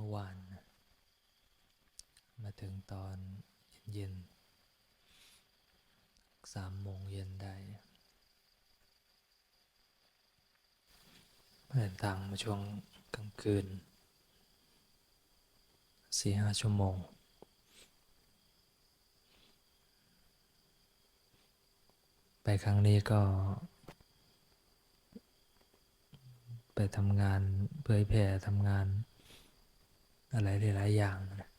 เมื่อวาน มาถึงตอนเย็นสามโมงเย็นได้เดินทางมาช่วงกลางคืนสี่ห้าชั่วโมง ไปครั้งนี้ก็ ไปทำงานเผยแผ่ทำงาน อะไรหลายๆอย่างนะ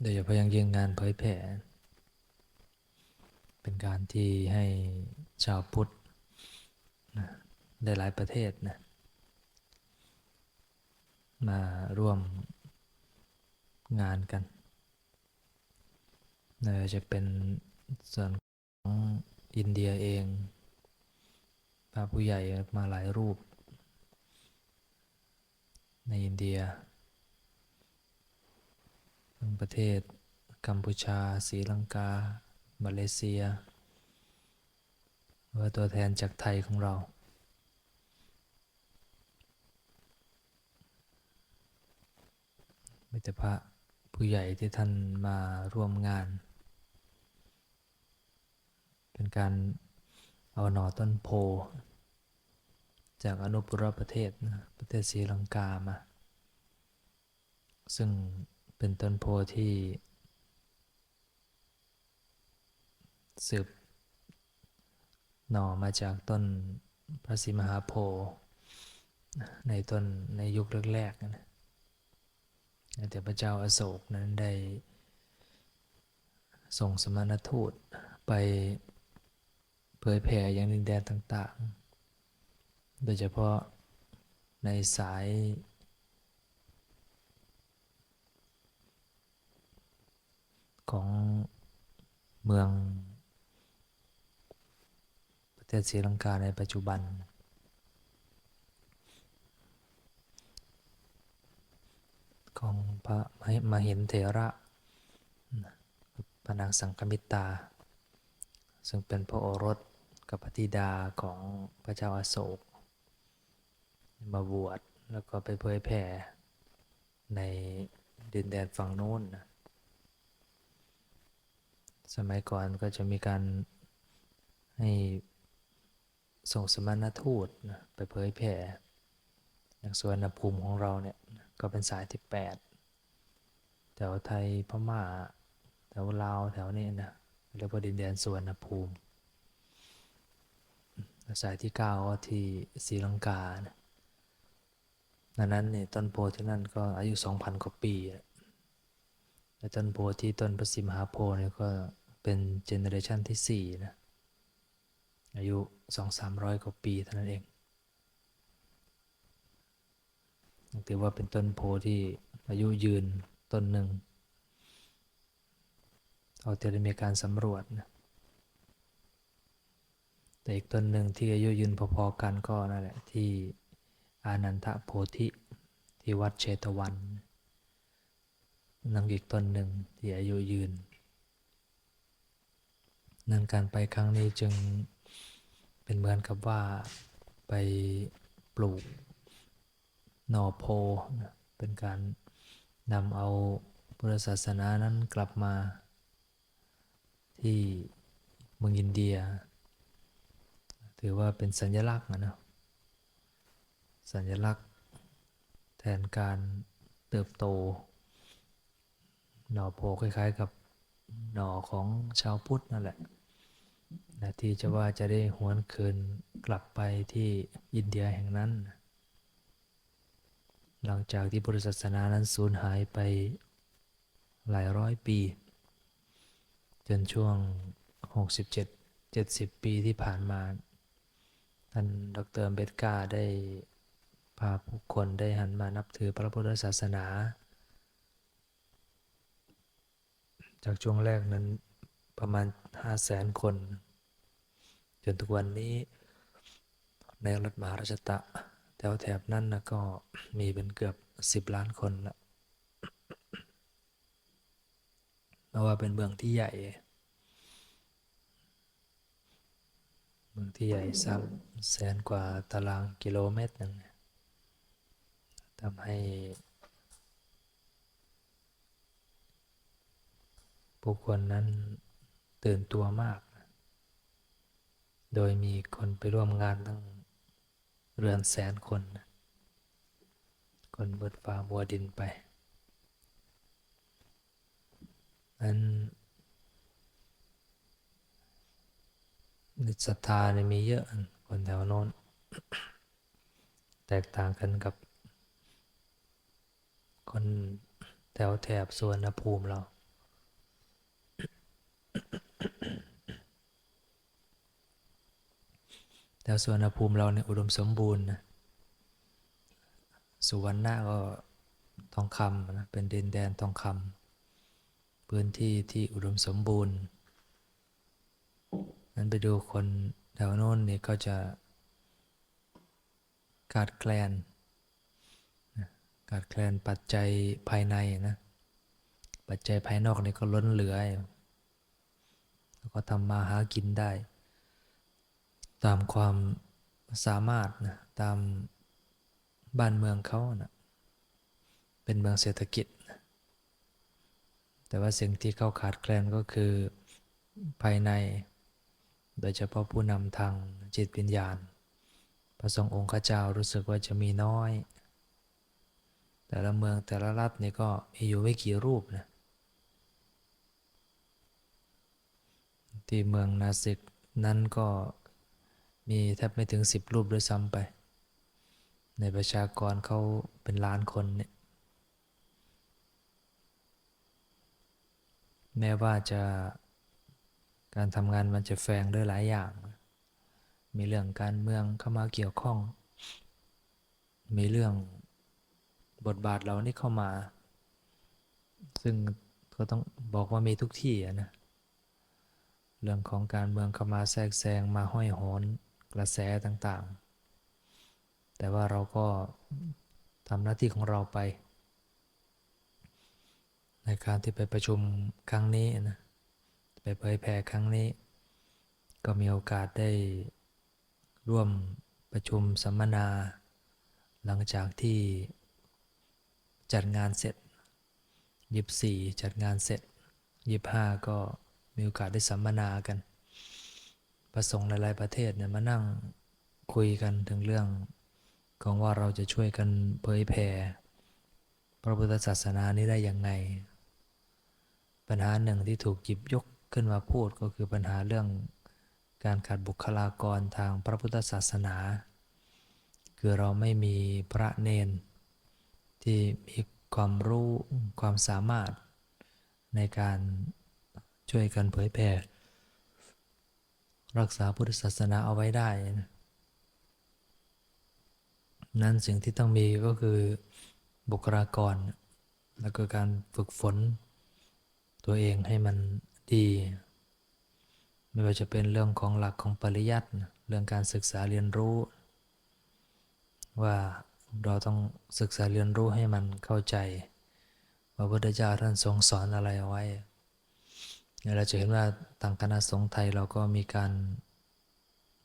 โดยเฉพาะยังยิ่งงานเผยแผ่เป็นการที่ให้ชาวพุทธนะได้หลายประเทศนะมาร่วมงานกันเนยจะเป็นส่วนของอินเดียเองพระผู้ใหญ่มาหลายรูป ในอินเดีย ทั้งประเทศกัมพูชาศรีลังกา มาเลเซีย ว่าตัวแทนจากไทยของเรามิตรพระผู้ใหญ่ที่ท่านมาร่วมงาน เป็นการเอาหน่อต้นโพ จากอนุปุรประเทศนะประเทศศรีลังกามา ซึ่งเป็นต้นโพที่ สืบหน่อมาจากต้นพระศรีมหาโพธิ์ในต้นในยุคแรกๆนะแต่พระเจ้าอาโศกนั้นได้ส่งสมณทูตไปเผยแผ่อยังดินแดนต่าง ๆ โดยเฉพาะในสายของเมืองประเทศศรีลังกาในปัจจุบัน ของพระมาเหินเถระพระนางสังคมิตา ซึ่งเป็นพระโอรสกับพระธิดาของพระเจ้าอาโศก มาบวชแล้วก็ไปเผยแผ่ในดินแดนฝั่งโน้นนะสมัยก่อนก็จะมีการให้ส่งสมณทูตนะไปเผยแผ่อย่างส่วนภูมิของเราเนี่ยก็เป็นสายที่ 8 แถวไทยพม่า แถวลาวแถวนี้นะเรียกว่าดินแดนสวนภูมิ สายที่ 9 ก็ที่ศรีลังกานะ ดังนั้นเนี่ยต้นโพที่นั่นก็อายุ2,000กว่าปีและต้นโพที่ต้นประสิมหาโพธิ์เนี่ยก็เป็นเจเนอเรชันที่4นะอายุ2-300กว่าปีเท่านั้นเองถือว่าเป็นต้นโพที่อายุยืนต้นหนึ่งเอาเทได้มีการสำรวจนะแต่อีกต้นหนึ่งที่อายุยืนพอๆกันก็นั่นแหละที่ อานันทโพธิที่วัดเชตวันนั่งอีกต้นหนึ่งที่อายุยืนนั่นการไปครั้งนี้จึงเป็นเหมือนกับว่าไปปลูกหน่อโพนะเป็นการนำเอาพุทธศาสนานั้นกลับมา ที่เมืองอินเดีย ถือว่าเป็นสัญลักษณ์นะ สัญลักษณ์ แทนการเติบโต หน่อโพคล้ายๆกับหน่อของชาวพุทธนั่นแหละนะที่จะว่าจะได้หวนคืนกลับไปที่อินเดียแห่งนั้น หลังจากที่พุทธศาสนานั้นสูญหายไปหลายร้อยปี จนช่วง 67 70 ปีที่ผ่านมา ท่านดรเบตกาได้าผู้คนได้หันมานับถือพระพุทธศาสนา จากช่วงแรกนั้นประมาณ 500,000คน จนทุกวันนี้ในรัฐมหาราชตะแถวแถบนั้นนะก็มีเป็นเกือบสิบล้านคนละเพราะว่าเป็นเมืองที่ใหญ่ เมืองที่ใหญ่ซ้ำแสนกว่าตารางกิโลเมตรนึ่งเนี่ย ทำให้ผู้คนนั้นตื่นตัวมาก โดยมีคนไปร่วมงานตั้งเรือนแสนคน คนเบิดฟ้าบัวดินไปนั้นนิสศรัทธาเนี่ยมีเยอะคนแถวโน้น แตกต่างกันกับ คนแถวแถบสวนภูมิเรา แถวสวนภูมิเราเนี่ยอุดมสมบูรณ์นะสุวรรณะก็ทองคำนะเป็นดินแดนทองคำพื้นที่ที่อุดมสมบูรณ์นั้นไปดูคนแถวโน้นเนี่ยก็จะขาดแคลน ขาดแคลนปัจจัยภายในนะ ปัจจัยภายนอกนี่ก็ล้นเหลือ แล้วก็ทำมาหากินได้ ตามความสามารถนะตามบ้านเมืองเขานะเป็นเมืองเศรษฐกิจนะแต่ว่าสิ่งที่เขาขาดแคลนก็คือภายใน โดยเฉพาะผู้นำทางจิตวิญญาณ พระสงฆ์องค์ข้าเจ้ารู้สึกว่าจะมีน้อย แต่ละเมืองแต่ละรัฐนี่ก็มีอยู่ไม่กี่รูปนะที่เมืองนาสิกนั้นก็มีแทบไม่ถึงสิบรูปด้วยซ้ำไป ในประชากรเขาเป็นล้านคนเนี่ยแม้ว่าจะการทำงานมันจะแฝงด้วยหลายอย่าง มีเรื่องการเมืองเข้ามาเกี่ยวข้อง มีเรื่อง บทบาทเรานี่เข้ามา ซึ่งก็ต้องบอกว่ามีทุกที่อะนะเรื่องของการเมืองเข้ามาแทรกแซงมาห้อยโหนกระแสต่างๆ แต่ว่าเราก็ทำหน้าที่ของเราไป ในการที่ไปประชุมครั้งนี้นะไปเผยแผ่ครั้งนี้ ก็มีโอกาสได้ร่วมประชุมสัมมนา หลังจากที่ จัดงานเสร็จยิบสี่จัดงานเสร็จยิบห้าก็มีโอกาสได้สัมมนากัน ประสงค์หลายๆประเทศเนี่ยมานั่งคุยกันถึงเรื่องของว่าเราจะช่วยกันเผยแผ่พระพุทธศาสนานี้ได้อย่างไง ปัญหาหนึ่งที่ถูกหยิบยกขึ้นมาพูดก็คือปัญหาเรื่องการขาดบุคลากรทางพระพุทธศาสนา คือเราไม่มีพระเนน ที่มีความรู้ความสามารถในการช่วยกันเผยแผ่รักษาพุทธศาสนาเอาไว้ได้นะนั้นสิ่งที่ต้องมีก็คือบุคลากร แล้วก็การฝึกฝน ตัวเองให้มันดี ไม่ว่าจะเป็นเรื่องของหลักของปริยัติเรื่องการศึกษาเรียนรู้ ว่า เราต้องศึกษาเรียนรู้ให้มันเข้าใจว่าพระพุทธเจ้าท่านทรงสอนอะไรเอาไว้เราจะเห็นว่าต่างคณะสงฆ์ไทยเราก็มีการ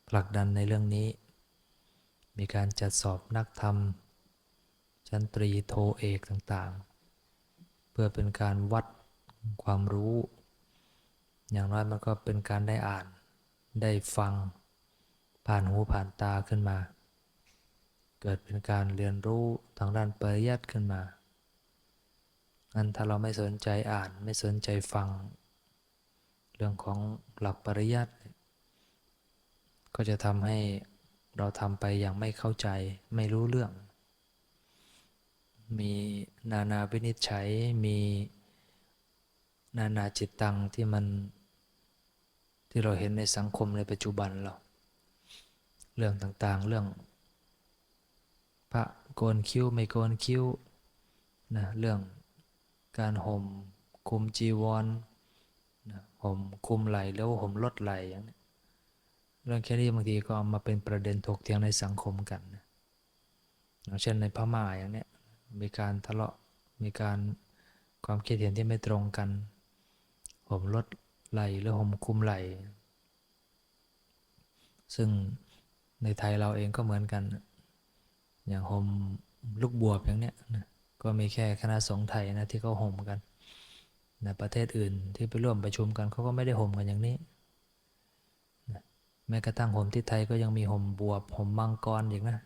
ผลักดันในเรื่องนี้ มีการจัดสอบนักธรรม ชั้นตรีโทเอกต่างๆ เพื่อเป็นการวัดความรู้ อย่างน้อยมันก็เป็นการได้อ่านได้ฟังผ่านหูผ่านตาขึ้นมา เกิดเป็นการเรียนรู้ทางด้านปริยัติขึ้นมาอันถ้าเราไม่สนใจอ่านไม่สนใจฟัง เรื่องของหลักปริยัติก็จะทำให้เราทำไปอย่างไม่เข้าใจไม่รู้เรื่อง มีนานาวินิจฉัยมีนานาจิตตังที่มันที่เราเห็นในสังคมในปัจจุบันเรา เรื่องต่างๆ เรื่อง พระโกนคิ้วไม่โกนคิ้วนะเรื่องการห่มคุมจีวรนะห่มคุมไหลแล้วห่มลดไหลอย่างนี้เรื่องแค่นี้บางทีก็ามาเป็นประเด็นถกเถียงในสังคมกันนะเช่นในพม่าอย่างเนี้ยมีการทะเลาะมีการความคิดเห็นที่ไม่ตรงกันห่มลดไหลหรือห่มคุมไหลซึ่งในไทยเราเองก็เหมือนกัน อย่างห่มลูกบวบอย่างเนี้ยนะก็มีแค่คณะสงฆ์ไทยนะที่เขาห่มกันในะประเทศอื่นที่ไปร่วมประชุมกันเขาก็ไม่ได้ห่มกันอย่างนี้นะแม้กระทั่งห่มที่ไทยก็ยังมีห่มบวบห่มมังกรอีกนะ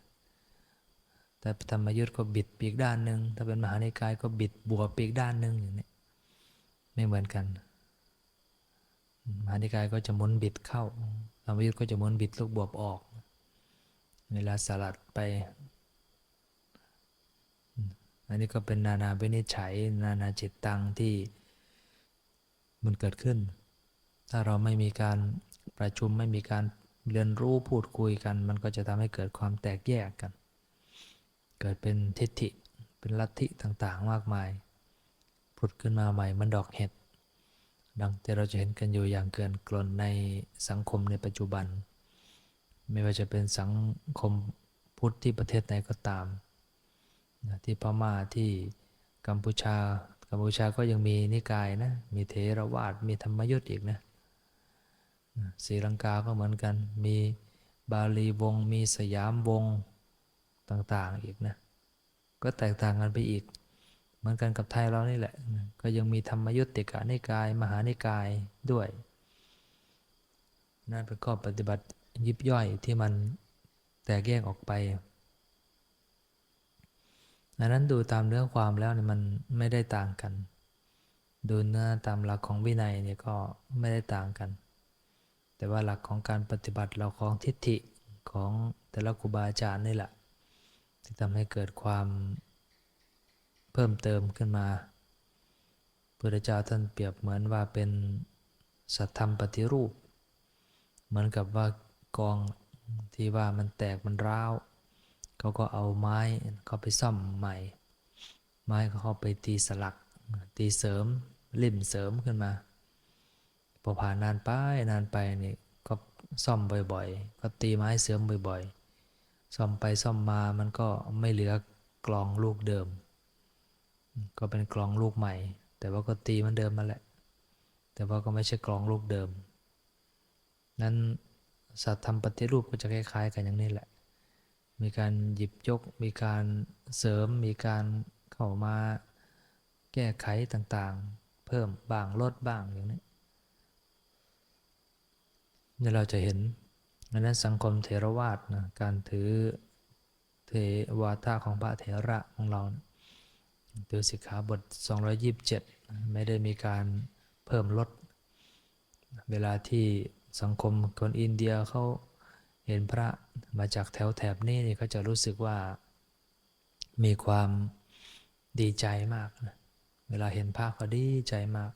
แต่ธรรมยุทธ์ก็บิดปีกด้านหนึ่งถ้าเป็นมหานิกายก็บิดบวบปีกด้านหนึ่งอย่างนี้ไม่เหมือนกันมหานิกายก็จะมุนบิดเข้าธรรมยุทธ์ก็จะมุนบิดลูกบวบออกเวลาสลัดไป อันนี้ก็เป็นนานาวินิจฉัย นานาจิตตังที่มันเกิดขึ้น ถ้าเราไม่มีการประชุมไม่มีการเรียนรู้พูดคุยกัน มันก็จะทำให้เกิดความแตกแยกกัน เกิดเป็นทิฏฐิเป็นลัทธิต่างๆ มากมายผุดขึ้นมาใหม่มันดอกเห็ดดังที่เราจะเห็นกันอยู่อย่างเกินกลนในสังคมในปัจจุบัน ไม่ว่าจะเป็นสังคมพุทธที่ประเทศไหนก็ตาม ที่พม่าที่กัมพูชา กัมพูชาก็ยังมีนิกายนะ มีเทรวาสมีธรรมยุทธ์อีกนะศรีลังกาก็เหมือนกัน มีบาลีวง มีสยามวงต่างๆอีกนะ ก็แตกต่างกันไปอีก เหมือนกันกับไทยเรานี่แหละนะก็ยังมีธรรมยุติกานิกาย มหานิกายด้วย นั่นเป็นข้อปฏิบัติยิบย่อยที่มันแตกแยกออกไป ดังนั้นดูตามเนื้อความแล้วเนี่ยมันไม่ได้ต่างกัน ดูเนื้อตามหลักของวินัยเนี่ยก็ไม่ได้ต่างกัน แต่ว่าหลักของการปฏิบัติเราของทิฏฐิของแต่ละครูบาอาจารย์นี่แหละที่ทำให้เกิดความเพิ่มเติมขึ้นมาพระเจ้าท่านเปรียบเหมือนว่าเป็นสัตธรรมปฏิรูป เหมือนกับว่ากองที่ว่ามันแตกมันร้าว เขาก็เอาไม้เข้าไปซ่อมใหม่ ไม้เขาเข้าไปตีสลัก ตีเสริมริมเสริมขึ้นมา พอผ่านนานไปนานไปนี่ก็ซ่อมบ่อยๆ ก็ตีไม้เสริมบ่อยๆ ซ่อมไปซ่อมมามันก็ไม่เหลือกลองลูกเดิม ก็เป็นกลองลูกใหม่ แต่ว่าก็ตีมันเดิมมาแหละ แต่ว่าก็ไม่ใช่กลองลูกเดิม นั้นสัตว์ทำปฏิรูปก็จะคล้ายๆกันอย่างนี้แหละ มีการหยิบยก มีการเสริม มีการเข้ามาแก้ไขต่างๆ เพิ่มบ้างลดบ้างอย่างนี้นี่เราจะเห็นดังนั้นสังคมเทรวาสนะการถือเทวาทะของพระเถระของเรานะถือสิกขาบท 227 ไม่ได้มีการเพิ่มลด เวลาที่สังคมคนอินเดียเขา เห็นพระมาจากแถวแถบนี้นี่เขาจะรู้สึกว่ามีความดีใจมากนะเวลาเห็นพระเขาดีใจมาก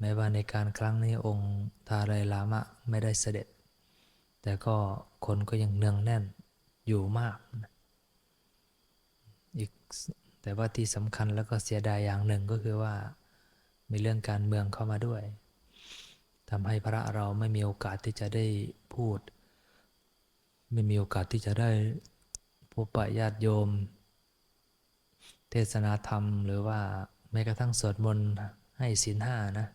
แม้ว่าในการครั้งนี้องค์ทาไรลามะไม่ได้เสด็จ แต่ก็คนก็ยังเนืองแน่นอยู่มากนะอีกแต่ว่าที่สำคัญแล้วก็เสียดายอย่างหนึ่งก็คือว่า มีเรื่องการเมืองเข้ามาด้วยทำให้พระเราไม่มีโอกาสที่จะได้พูด ไม่มีโอกาสที่จะได้พบปะญาติโยม เทศนาธรรม หรือว่าแม้กระทั่งสวดมนต์ให้ศีลห้านะ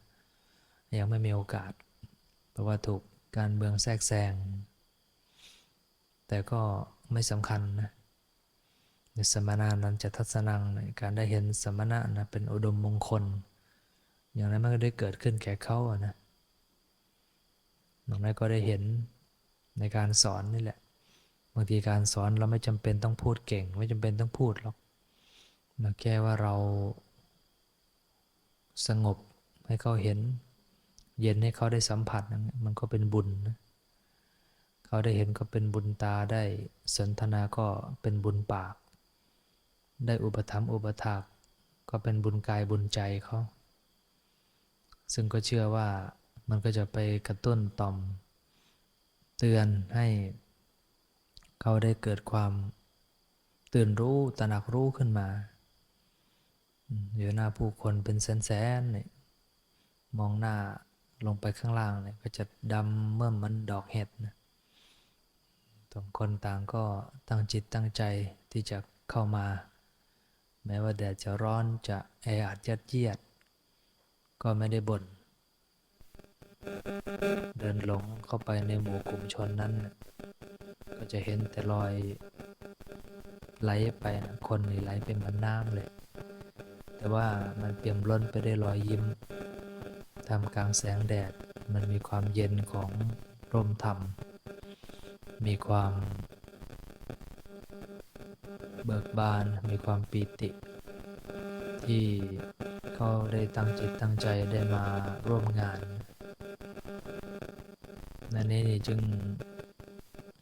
ยังไม่มีโอกาส เพราะว่าถูกการเมืองแทรกแซง แต่ก็ไม่สำคัญนะในสมณะนั้นจะทัศนังในการได้เห็นสมณะนะเป็นอุดมมงคล อย่างนั้นมันก็ได้เกิดขึ้นแก่เขาอะนะตรงนั้นก็ได้เห็นในการสอนนี่แหละ บางทีการสอนเราไม่จำเป็นต้องพูดเก่ง ไม่จำเป็นต้องพูดหรอกเราแค่ว่าเราสงบให้เขาเห็น เย็นให้เขาได้สัมผัสมันก็เป็นบุญนะเขาได้เห็นก็เป็นบุญตาได้สนทนาก็เป็นบุญปาก ได้อุปถัมอุปถากก็เป็นบุญกายบุญใจเขาซึ่งก็เชื่อว่ามันก็จะไปกระตุ้นต่อม เตือนให้ เขาได้เกิดความตื่นรู้ตระหนักรู้ขึ้นมาอยู่หน้าผู้คนเป็นแสนๆเนี่ยมองหน้าลงไปข้างล่างเนี่ยก็จะดำเมื่อมันดอกเห็ดนะต่างคนต่างก็ตั้งจิตตั้งใจที่จะเข้ามา แม้ว่าแดดจะร้อนจะแออัดยัดเยียด ก็ไม่ได้บ่น เดินหลงเข้าไปในหมู่กลุ่มชนนั้นนะ ก็จะเห็นแต่รอยไหลไปนะคนนี่ไหลเป็นเหมือนน้ำเลย แต่ว่ามันเปี่ยมล้นไปได้วยรอยยิ้มทำกลางแสงแดดมันมีความเย็นของร่มธรรม มีความ เบิกบาน มีความปีติ ที่เขาได้ตั้งจิตตั้งใจได้มาร่วมงาน นั่นนี่จึง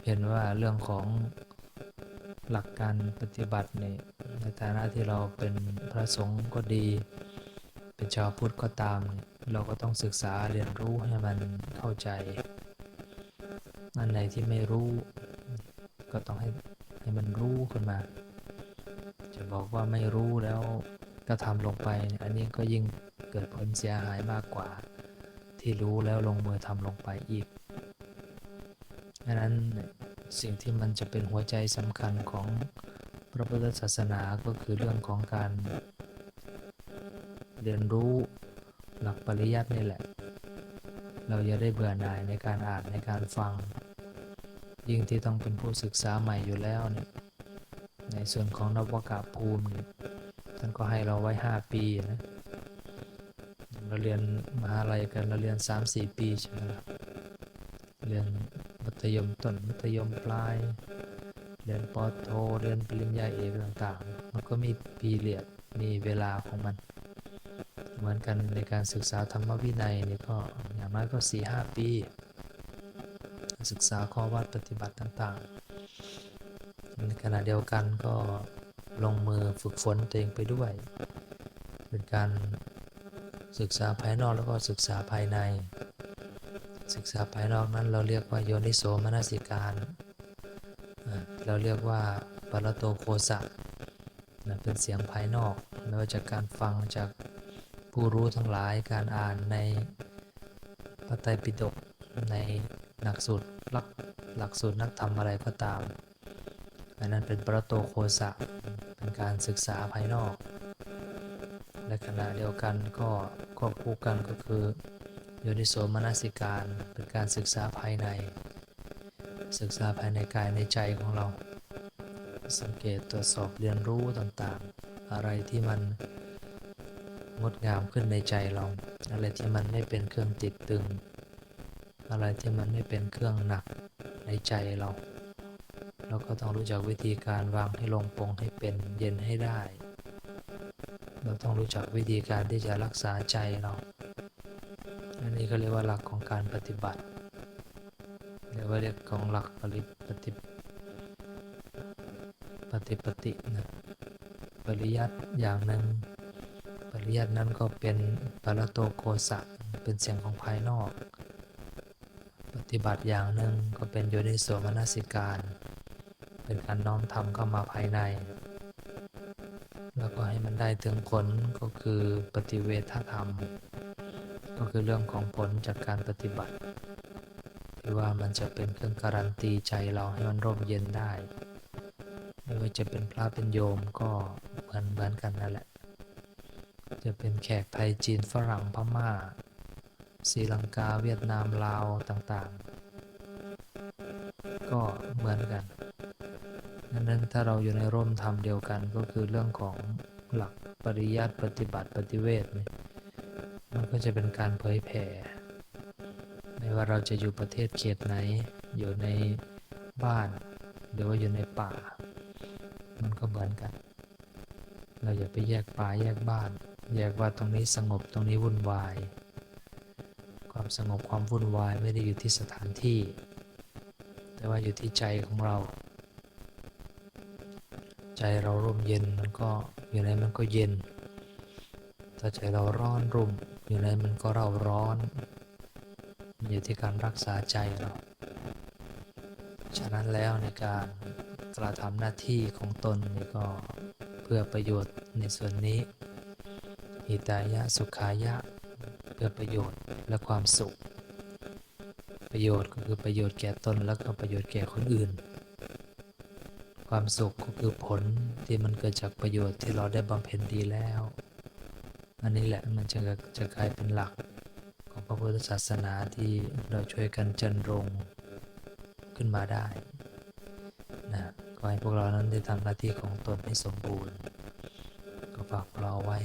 เห็นว่าเรื่องของหลักการปฏิบัติเนี่ยในฐานะที่เราเป็นพระสงฆ์ก็ดี เป็นชาวพุทธก็ตาม เราก็ต้องศึกษาเรียนรู้ให้มันเข้าใจ อันไหนที่ไม่รู้ ก็ต้องให้ให้มันรู้ขึ้นมา จะบอกว่าไม่รู้แล้วก็ทำลงไป อันนี้ก็ยิ่งเกิดผลเสียหายมากกว่า ที่รู้แล้วลงมือทำลงไปอีก ดังนั้นสิ่งที่มันจะเป็นหัวใจสำคัญของพระพุทธศาสนาก็คือเรื่องของการ เรียนรู้หลักปริยัตินี่แหละ เราอย่าได้เบื่อหน่ายในการอ่านในการฟัง ยิ่งที่ต้องเป็นผู้ศึกษาใหม่อยู่แล้วเนี่ยในส่วนของนวกะภูมิเนี่ยท่านก็ให้เราไว้ 5 ปีนะเราเรียนมหาลัยกันเราเรียน 3-4 ปีใช่ไหมล่ะเรียน มัธยมต้น มัธยมปลาย เรียนปโทเรียนปริญญาเอกต่างๆ มันก็มีปีเรียดมีเวลาของมัน เหมือนกันในการศึกษาธรรมวินัยนี่ก็อย่างน้อยก็4-5ปี ศึกษาข้อวัดปฏิบัติต่างๆ ในขณะเดียวกันก็ลงมือฝึกฝนตัวเองไปด้วย เป็นการศึกษาภายนอกแล้วก็ศึกษาภายใน ศึกษาภายนอกนั้น เราเรียกว่าโยนิโสมนสิการ เราเรียกว่าปรโตโคสะนะเป็นเสียงภายนอกไม่ว่าจากการฟังจากผู้รู้ทั้งหลายการอ่านในพระไตรปิฎกในหลักสูตรหลักหลักสูตรนักธรรมอะไรก็ตามอันนั้นเป็นปรโตโคสะเป็นการศึกษาภายนอก และขณะเดียวกันก็ควบคู่กันก็คือ โยนิโสมนสิการเป็นการศึกษาภายใน ศึกษาภายในกายในใจของเรา สังเกตตรวจสอบเรียนรู้ต่างๆ อะไรที่มันงดงามขึ้นในใจเรา อะไรที่มันไม่เป็นเครื่องติดตึง อะไรที่มันไม่เป็นเครื่องหนักในใจเรา เราก็ต้องรู้จักวิธีการวางให้ลงปงให้เป็นเย็นให้ได้ เราต้องรู้จักวิธีการที่จะรักษาใจเรา อันนี้ก็เรียกว่าหลักของการปฏิบัติเรียกว่าเรียกของหลักปริปฏิปฏิปฏินะปริยัติอย่างหนึ่งปริยัตินั้นก็เป็นปรโตโคสะเป็นเสียงของภายนอก ปฏิบัติอย่างหนึ่งก็เป็นโยนิโสมนสิการ เป็นการน้อมทำเข้ามาภายใน แล้วก็ให้มันได้ถึงผลก็คือปฏิเวทธรรม ก็คือเรื่องของผลจากการปฏิบัติที่ว่ามันจะเป็นเครื่องการันตีใจเราให้มันร่มเย็นได้ ไม่ว่าจะเป็นพระเป็นโยมก็เหมือนเหมือนกันนั่นแหละ จะเป็นแขกไทยจีนฝรั่งพม่าศรีลังกาเวียดนามลาวต่างๆ ก็เหมือนกันดังนั้นถ้าเราอยู่ในร่มธรรมเดียวกันก็คือเรื่องของหลักปริยัติปฏิบัติปฏิเวทเนี่ย มันก็จะเป็นการเผยแผ่ไม่ว่าเราจะอยู่ประเทศเขตไหน อยู่ในบ้าน หรือว่าอยู่ในป่า มันก็เหมือนกัน เราอย่าไปแยกป่าแยกบ้าน แยกว่าตรงนี้สงบตรงนี้วุ่นวาย ความสงบความวุ่นวายไม่ได้อยู่ที่สถานที่ แต่ว่าอยู่ที่ใจของเรา ใจเราร่มเย็นมันก็อยู่ในมันก็เย็นถ้าใจเราร้อนรุ่ม อยู่ในมันก็เร่าร้อน อยู่ที่การรักษาใจเรา ฉะนั้นแล้วในการกระทำหน้าที่ของตนนี่ก็เพื่อประโยชน์ในส่วนนี้หิตายะสุขายะ เพื่อประโยชน์และความสุข ประโยชน์ก็คือประโยชน์แก่ตนแล้วก็ประโยชน์แก่คนอื่น ความสุขก็คือผลที่มันเกิดจากประโยชน์ที่เราได้บำเพ็ญดีแล้ว อันนี้แหละมันจะจะกลายเป็นหลักของพระพุทธศาสนาที่เราช่วยกันจันรงขึ้นมาได้นะขอให้พวกเรานั้นได้ทำหน้าที่ของตนให้สมบูรณ์ ก็ฝากเราไว้